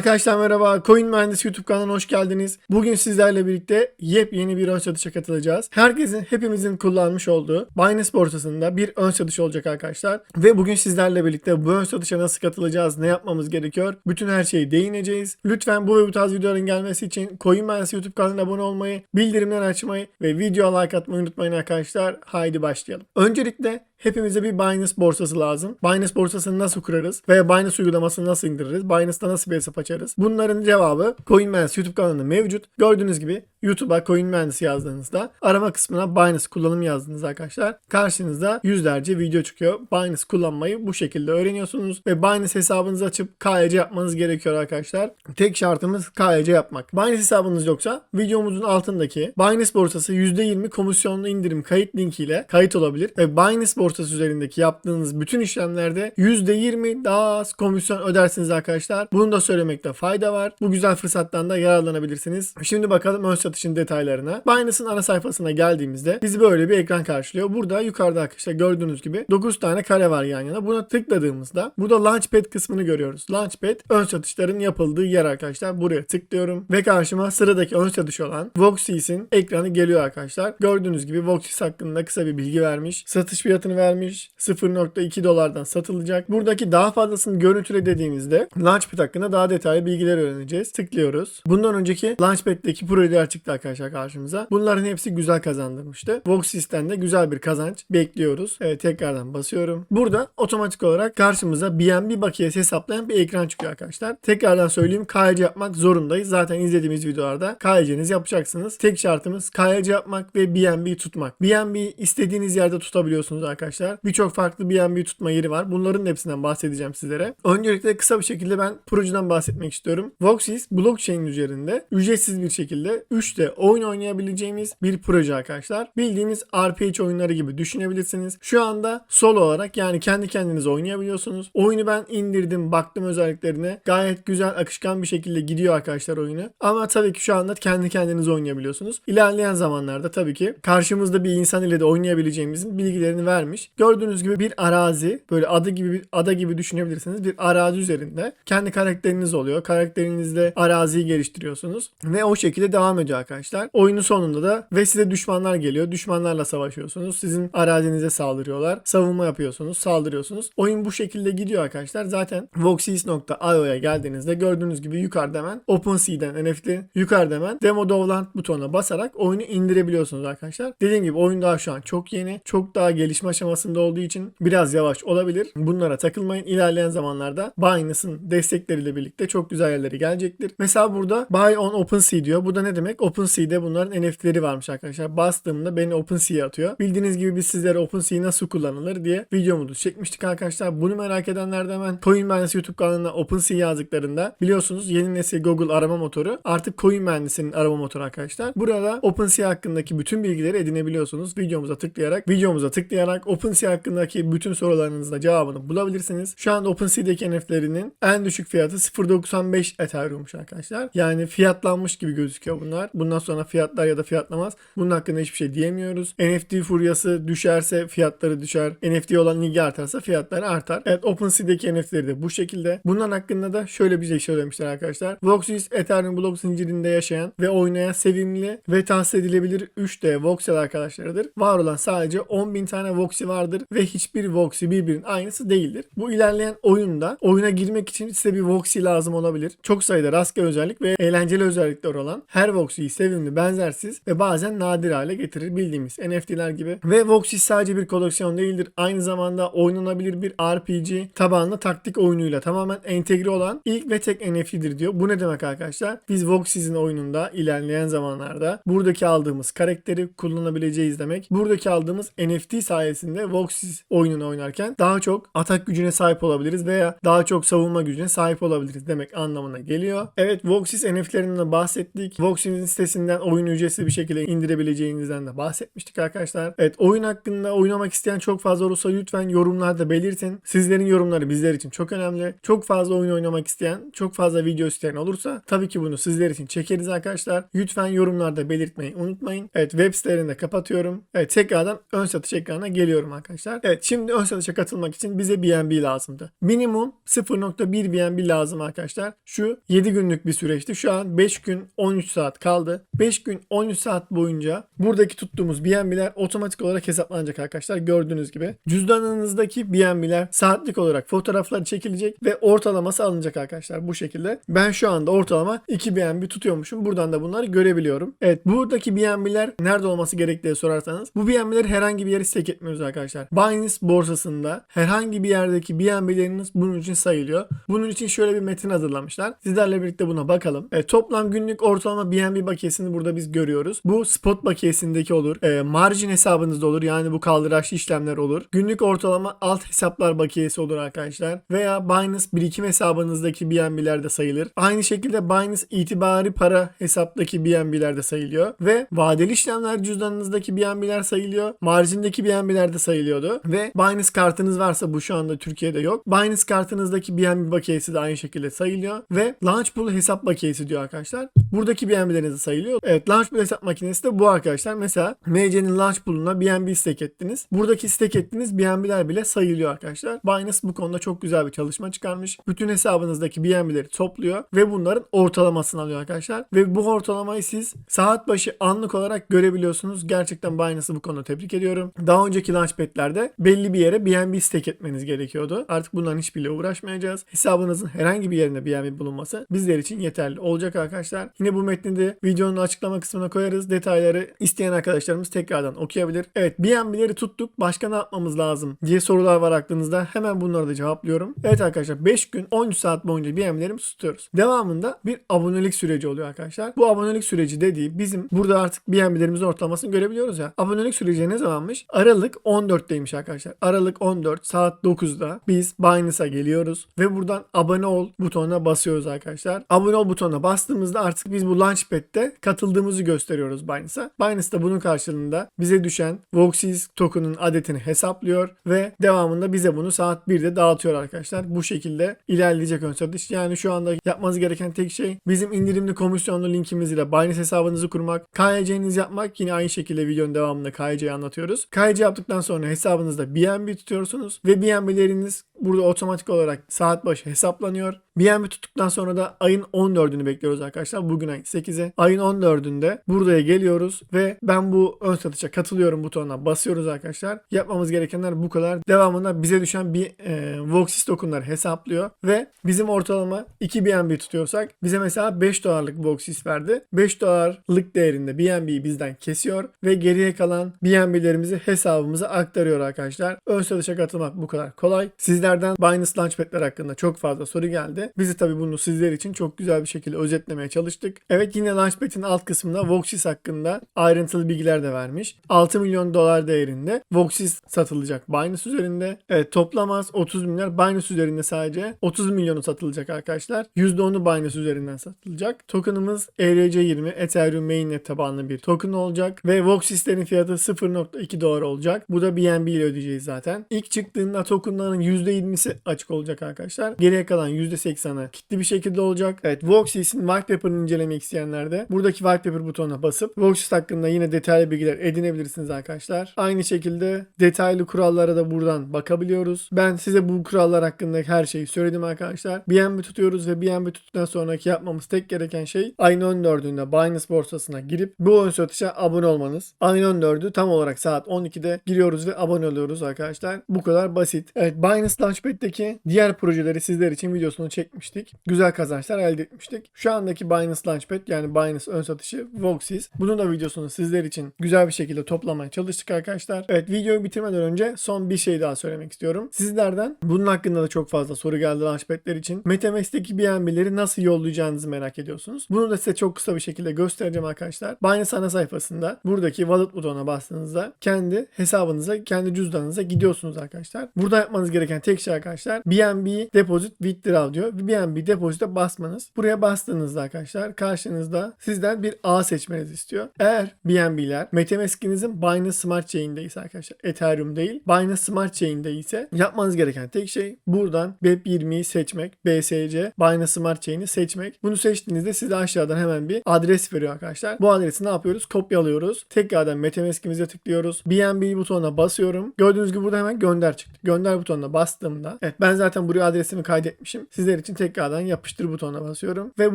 Arkadaşlar merhaba. Coin Mühendisi YouTube kanalına hoş geldiniz. Bugün sizlerle birlikte yepyeni bir ön satışa katılacağız. Herkesin, hepimizin kullanmış olduğu Binance borsasında bir ön satış olacak arkadaşlar. Ve bugün sizlerle birlikte bu ön satışa nasıl katılacağız, ne yapmamız gerekiyor? Bütün her şeyi değineceğiz. Lütfen bu ve bu tarz videoların gelmesi için Coin Mühendisi YouTube kanalına abone olmayı, bildirimleri açmayı ve videoya like atmayı unutmayın arkadaşlar. Haydi başlayalım. Öncelikle Hepimize bir Binance borsası lazım. Binance borsasını nasıl kurarız? Veya Binance uygulamasını nasıl indiririz? Binance'da nasıl bir hesap açarız? Bunların cevabı CoinMans YouTube kanalında mevcut. Gördüğünüz gibi YouTube'a CoinMans yazdığınızda arama kısmına Binance kullanım yazdığınız arkadaşlar. Karşınızda yüzlerce video çıkıyor. Binance kullanmayı bu şekilde öğreniyorsunuz ve Binance hesabınızı açıp KYC yapmanız gerekiyor arkadaşlar. Tek şartımız KYC yapmak. Binance hesabınız yoksa videomuzun altındaki Binance borsası %20 komisyonlu indirim kayıt linkiyle kayıt olabilir ve Binance borsası üzerindeki yaptığınız bütün işlemlerde %20 daha az komisyon ödersiniz arkadaşlar. Bunu da söylemekte fayda var. Bu güzel fırsattan da yararlanabilirsiniz. Şimdi bakalım ön satışın detaylarına. Binance'ın ana sayfasına geldiğimizde bizi böyle bir ekran karşılıyor. Burada yukarıda arkadaşlar gördüğünüz gibi 9 tane kare var yan yana. Buna tıkladığımızda burada Launchpad kısmını görüyoruz. Launchpad ön satışların yapıldığı yer arkadaşlar. Buraya tıklıyorum ve karşıma sıradaki ön satış olan Voxis'in ekranı geliyor arkadaşlar. Gördüğünüz gibi Voxis hakkında kısa bir bilgi vermiş. Satış fiyatını vermiş. 0.2 dolardan satılacak. Buradaki daha fazlasını görüntüle dediğimizde Launchpad hakkında daha detaylı bilgiler öğreneceğiz. Tıklıyoruz. Bundan önceki Launchpad'deki projeler çıktı arkadaşlar karşımıza. Bunların hepsi güzel kazandırmıştı. Voxis'ten de güzel bir kazanç bekliyoruz. Evet tekrardan basıyorum. Burada otomatik olarak karşımıza BNB bakiyesi hesaplayan bir ekran çıkıyor arkadaşlar. Tekrardan söyleyeyim KYC yapmak zorundayız. Zaten izlediğimiz videolarda KYC'nizi yapacaksınız. Tek şartımız KYC yapmak ve BNB tutmak. BNB istediğiniz yerde tutabiliyorsunuz arkadaşlar. Birçok farklı BNB tutma yeri var. Bunların hepsinden bahsedeceğim sizlere. Öncelikle kısa bir şekilde ben projeden bahsetmek istiyorum. Voxis blockchain üzerinde ücretsiz bir şekilde 3D oyun oynayabileceğimiz bir proje arkadaşlar. Bildiğimiz RPG oyunları gibi düşünebilirsiniz. Şu anda solo olarak yani kendi kendinize oynayabiliyorsunuz. Oyunu ben indirdim, baktım özelliklerine. Gayet güzel, akışkan bir şekilde gidiyor arkadaşlar oyunu. Ama tabii ki şu anda kendi kendinize oynayabiliyorsunuz. İlerleyen zamanlarda tabii ki karşımızda bir insan ile de oynayabileceğimizin bilgilerini vermiş. Gördüğünüz gibi bir arazi, böyle adı gibi bir ada gibi düşünebilirsiniz. Bir arazi üzerinde kendi karakteriniz oluyor. Karakterinizle araziyi geliştiriyorsunuz ve o şekilde devam ediyor arkadaşlar. Oyunun sonunda da ve size düşmanlar geliyor. Düşmanlarla savaşıyorsunuz. Sizin arazinize saldırıyorlar. Savunma yapıyorsunuz, saldırıyorsunuz. Oyun bu şekilde gidiyor arkadaşlar. Zaten voxis.io'ya geldiğinizde gördüğünüz gibi yukarıda hemen OpenSea'den NFT yukarıda hemen Demo Download butonuna basarak oyunu indirebiliyorsunuz arkadaşlar. Dediğim gibi oyun daha şu an çok yeni. Çok daha gelişme aşamasında olduğu için biraz yavaş olabilir. Bunlara takılmayın. İlerleyen zamanlarda Binance'ın destekleriyle birlikte çok güzel yerlere gelecektir. Mesela burada Buy on OpenSea diyor. Bu da ne demek? OpenSea'de bunların NFT'leri varmış arkadaşlar. Bastığımda beni OpenSea'ya atıyor. Bildiğiniz gibi biz sizlere OpenSea nasıl kullanılır diye videomuzu çekmiştik arkadaşlar. Bunu merak edenler de hemen Coin Mühendisi YouTube kanalına OpenSea yazdıklarında biliyorsunuz yeni nesil Google arama motoru artık Coin Mühendisi'nin arama motoru arkadaşlar. Burada OpenSea hakkındaki bütün bilgileri edinebiliyorsunuz. Videomuza tıklayarak, videomuza tıklayarak OpenSea hakkındaki bütün sorularınızın da cevabını bulabilirsiniz. Şu anda OpenSea'deki NFT'lerinin en düşük fiyatı 0.95 Ethereum'muş arkadaşlar. Yani fiyatlanmış gibi gözüküyor bunlar. Bundan sonra fiyatlar ya da fiyatlamaz. Bunun hakkında hiçbir şey diyemiyoruz. NFT furyası düşerse fiyatları düşer. NFT olan ilgi artarsa fiyatları artar. Evet OpenSea'deki NFT'leri de bu şekilde. Bunların hakkında da şöyle bir şey söylemişler arkadaşlar. Voxis Ethereum blok zincirinde yaşayan ve oynayan sevimli ve tahsis edilebilir 3D voxel arkadaşlarıdır. Var olan sadece 10.000 tane voxi vardır ve hiçbir voxi birbirinin aynısı değildir. Bu ilerleyen oyunda oyuna girmek için size bir voxi lazım olabilir. Çok sayıda rastgele özellik ve eğlenceli özellikler olan her voxiyi sevimli, benzersiz ve bazen nadir hale getirir bildiğimiz NFT'ler gibi. Ve voxi sadece bir koleksiyon değildir. Aynı zamanda oynanabilir bir RPG tabanlı taktik oyunuyla tamamen entegre olan ilk ve tek NFT'dir diyor. Bu ne demek arkadaşlar? Biz Voxis'in oyununda ilerleyen zamanlarda buradaki aldığımız karakteri kullanabileceğiz demek. Buradaki aldığımız NFT sayesinde Voxis oyununu oynarken daha çok atak gücüne sahip olabiliriz veya daha çok savunma gücüne sahip olabiliriz demek anlamına geliyor. Evet Voxis NFT'lerinden bahsettik. Voxis'in sitesinden oyun ücretsiz bir şekilde indirebileceğinizden de bahsetmiştik arkadaşlar. Evet oyun hakkında oynamak isteyen çok fazla olursa lütfen yorumlarda belirtin. Sizlerin yorumları bizler için çok önemli. Çok fazla oyun oynamak isteyen, çok fazla video isteyen olursa tabii ki bunu sizler için çekeriz arkadaşlar. Lütfen yorumlarda belirtmeyi unutmayın. Evet web sitelerini de kapatıyorum. Evet tekrardan ön satış ekranına geliyorum arkadaşlar. Evet şimdi ön satışa katılmak için bize BNB lazımdı. Minimum 0.1 BNB lazım arkadaşlar. Şu 7 günlük bir süreçti. Şu an 5 gün 13 saat kaldı. 5 gün 13 saat boyunca buradaki tuttuğumuz BNB'ler otomatik olarak hesaplanacak arkadaşlar. Gördüğünüz gibi. Cüzdanınızdaki BNB'ler saatlik olarak fotoğrafları çekilecek ve ortalaması alınacak arkadaşlar bu şekilde. Ben şu anda ortalama 2 BNB tutuyormuşum. Buradan da bunları görebiliyorum. Evet buradaki BNB'ler nerede olması gerektiği sorarsanız bu BNB'leri herhangi bir yere stake etmiyoruz arkadaşlar. Binance borsasında herhangi bir yerdeki BNB'leriniz bunun için sayılıyor. Bunun için şöyle bir metin hazırlamışlar. Sizlerle birlikte buna bakalım. Evet, toplam günlük ortalama BNB bakiyesini burada biz görüyoruz. Bu spot bakiyesindeki olur. E, margin hesabınızda olur. Yani bu kaldıraçlı işlemler olur. Günlük ortalama alt hesaplar bakiyesi olur arkadaşlar. Veya Binance birikim hesabınızdaki BNB'ler de sayılır. Aynı şekilde Binance itibari para hesaptaki BNB'ler de sayılıyor. Ve vadeli işlemler cüzdanınızdaki BNB'ler sayılıyor. Marjindeki BNB'ler de sayılıyordu. Ve Binance kartınız varsa bu şu anda Türkiye'de yok. Binance kartınızdaki BNB bakiyesi de aynı şekilde sayılıyor. Ve Launchpool hesap bakiyesi diyor arkadaşlar. Buradaki BNB'leriniz de sayılıyor. Evet Launchpool hesap makinesi de bu arkadaşlar. Mesela MC'nin Launchpool'una BNB stake ettiniz. Buradaki stake ettiğiniz BNB'ler bile sayılıyor arkadaşlar. Binance bu konuda çok güzel bir çalışma çıkarmış. Bütün hesabınızdaki BNB'leri topluyor ve bunların ortalamasını alıyor arkadaşlar. Ve bu ortalamayı siz saat başı anlık olarak görebiliyorsunuz. Gerçekten Binance'ı bu konuda tebrik ediyorum. Daha önceki launchpad'lerde belli bir yere BNB stake etmeniz gerekiyordu. Artık bunların hiçbiriyle uğraşmayacağız. Hesabınızın herhangi bir yerinde BNB bulunması bizler için yeterli olacak arkadaşlar. Yine bu metni de videonun açıklama kısmına koyarız. Detayları isteyen arkadaşlarımız tekrardan okuyabilir. Evet BNB'leri tuttuk. Başka ne yapmamız lazım diye sorular var aklınızda. Hemen bunları da cevaplıyorum. Evet arkadaşlar 5 gün 13 saat boyunca BNB'lerimizi tutuyoruz. Devamında bir abonelik süreci oluyor arkadaşlar. Bu abonelik süreci dediği bizim burada artık BNB'lerimizin ortalamasını görebiliyoruz ya. Abonelik süreci ne zamanmış? Aralık 14'teymiş arkadaşlar. Aralık 14 saat 9'da biz Binance'a geliyoruz ve buradan abone ol butonuna basıyoruz arkadaşlar. Abone ol butonuna bastığımızda artık biz bu Launchpad'de katıldığımızı gösteriyoruz Binance'a. Binance da bunun karşılığında bize düşen Voxis token'ın adetini hesaplıyor ve devamında bize bunu saat 1'de dağıtıyor arkadaşlar. Bu şekilde ilerleyecek ön satış. Yani şu anda yapmanız gereken tek şey bizim indirimli komisyonlu linkimiz ile Binance hesabınızı kurmak, KYC'nizi yapmak. Yine aynı şekilde videonun devamında KYC'yi anlatıyoruz. KYC yaptıktan sonra hesabınızda BNB tutuyorsunuz ve BNB'leriniz burada otomatik olarak saat başı hesaplanıyor. BNB tuttuktan sonra da ayın 14'ünü bekliyoruz arkadaşlar. Bugün ayın 8'i. Ayın 14'ünde buraya geliyoruz ve ben bu ön satışa katılıyorum butonuna basıyoruz arkadaşlar. Yapmamız gerekenler bu kadar. Devamında bize düşen bir e, Voxis tokenları hesaplıyor ve bizim ortalama 2 BNB tutuyorsak bize mesela 5 dolarlık Voxis verdi. 5 dolarlık değerinde BNB'yi bizden kesiyor ve geriye kalan BNB'lerimizi hesabımıza aktarıyor arkadaşlar. Ön satışa katılmak bu kadar kolay. Sizlerden Binance Launchpad'ler hakkında çok fazla soru geldi. Bizi tabi bunu sizler için çok güzel bir şekilde özetlemeye çalıştık. Evet yine Launchpad'in alt kısmında Voxis hakkında ayrıntılı bilgiler de vermiş. 6 milyon dolar değerinde Voxis satılacak Binance üzerinde. Evet toplam az 30 milyar Binance üzerinde sadece 30 milyonu satılacak arkadaşlar. %10'u Binance üzerinden satılacak. Tokenımız ERC20 Ethereum mainnet tabanlı bir token olacak ve Voxis'lerin fiyatı 0.2 dolar olacak. Bu da BNB ile ödeyeceğiz zaten. İlk çıktığında tokenların %20'si açık olacak arkadaşlar. Geriye kalan %80'ı kilitli bir şekilde olacak. Evet Voxis'in white paper'ını incelemek isteyenler de buradaki white paper butonuna basıp Voxis hakkında yine detaylı bilgiler edinebilirsiniz arkadaşlar. Aynı şekilde detaylı kurallara da buradan bakabiliyoruz. Ben size bu kurallar hakkında her şeyi söyledim arkadaşlar. BNB tutuyoruz ve BNB tuttuktan sonraki yapmamız tek gereken şey ayın 14'ünde Binance borsasına girip bu ön satışa abone olmanız. Ayın 14'ü tam olarak saat 12'de giriyoruz ve abone oluyoruz arkadaşlar. Bu kadar basit. Evet Binance Launchpad'deki diğer projeleri sizler için videosunu çekmiştik. Güzel kazançlar elde etmiştik. Şu andaki Binance Launchpad yani Binance ön satışı Voxis. Bunun da videosunu sizler için güzel bir şekilde toplamaya çalıştık arkadaşlar. Evet videoyu bitirmeden önce son bir şey daha söylemek istiyorum. Sizlerden bunun hakkında da çok fazla soru geldi Launchpad'ler için. MetaMask'teki BNB'leri nasıl yollayacağınızı merak ediyorsunuz. Bunu da size çok kısa bir şekilde göstereceğim arkadaşlar. Binance ana sayfasında buradaki wallet butonuna bastığınızda kendi hesabınıza, kendi cüzdanınıza gidiyorsunuz arkadaşlar. Burada yapmanız gereken tek şey arkadaşlar BNB Deposit Withdraw diyor. BNB Deposit'e basmanız. Buraya bastığınızda arkadaşlar karşınızda Sizden bir ağ seçmenizi istiyor. Eğer BNB'ler Metamask'inizin Binance Smart Chain'deyse arkadaşlar Ethereum değil Binance Smart Chain'de ise yapmanız gereken tek şey buradan Web20'yi seçmek. BSC Binance Smart Chain'i seçmek. Bunu seçtiğinizde size aşağıdan hemen bir adres veriyor arkadaşlar. Bu adresi ne yapıyoruz? Kopyalıyoruz. Tekrardan Metamask'imize tıklıyoruz. BNB butonuna basıyorum. Gördüğünüz gibi burada hemen gönder çıktı. Gönder butonuna bastığımda evet ben zaten buraya adresimi kaydetmişim. Sizler için tekrardan yapıştır butonuna basıyorum. Ve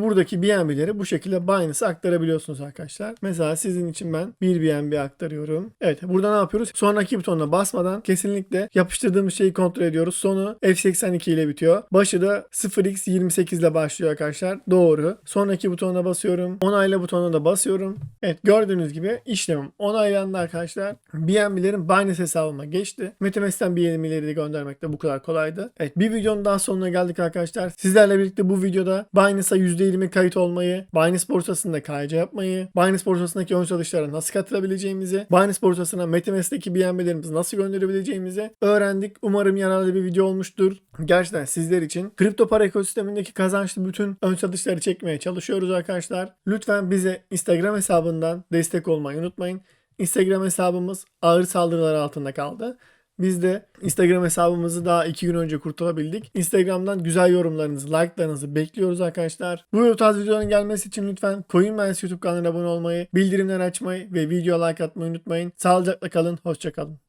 buradaki BNB'leri bu şekilde Binance'a aktarabiliyorsunuz arkadaşlar. Mesela sizin için ben bir BNB aktarıyorum. Evet burada ne yapıyoruz? Sonraki butonuna basmadan kesinlikle yapıştırdığımız şeyi kontrol ediyoruz. Sonu F82 ile bitiyor. Başı da 0x28 ile başlıyor arkadaşlar. Doğru. Sonraki butonuna basıyorum. Onayla butonuna da basıyorum. Evet gördüğünüz gibi işlemim onaylandı arkadaşlar. BNB'lerin Binance hesabıma geçti. Metamask'ten BNB'leri de göndermek de bu kadar kolaydı. Evet bir videonun daha sonuna geldik arkadaşlar. Sizlerle birlikte bu videoda Binance'a %20 kayıt olmayı, Binance borsasında KYC yapmayı, Binance borsasındaki ön satışlara nasıl katılabileceğimizi, Binance borsasına Metamask'teki BNB'lerimizi nasıl gönderebileceğimizi öğrendik. Umarım yararlı bir video olmuştur. Gerçekten sizler için kripto para ekosistemindeki kazançlı bütün ön satışları çekmeye çalışıyoruz arkadaşlar. Lütfen bize Instagram hesabından destek olmayı unutmayın. Instagram hesabımız ağır saldırılar altında kaldı. Biz de Instagram hesabımızı daha iki gün önce kurtulabildik. Instagram'dan güzel yorumlarınızı, like'larınızı bekliyoruz arkadaşlar. Bu tarz videoların gelmesi için lütfen CoinMines YouTube kanalına abone olmayı, bildirimleri açmayı ve video like atmayı unutmayın. Sağlıcakla kalın, hoşçakalın.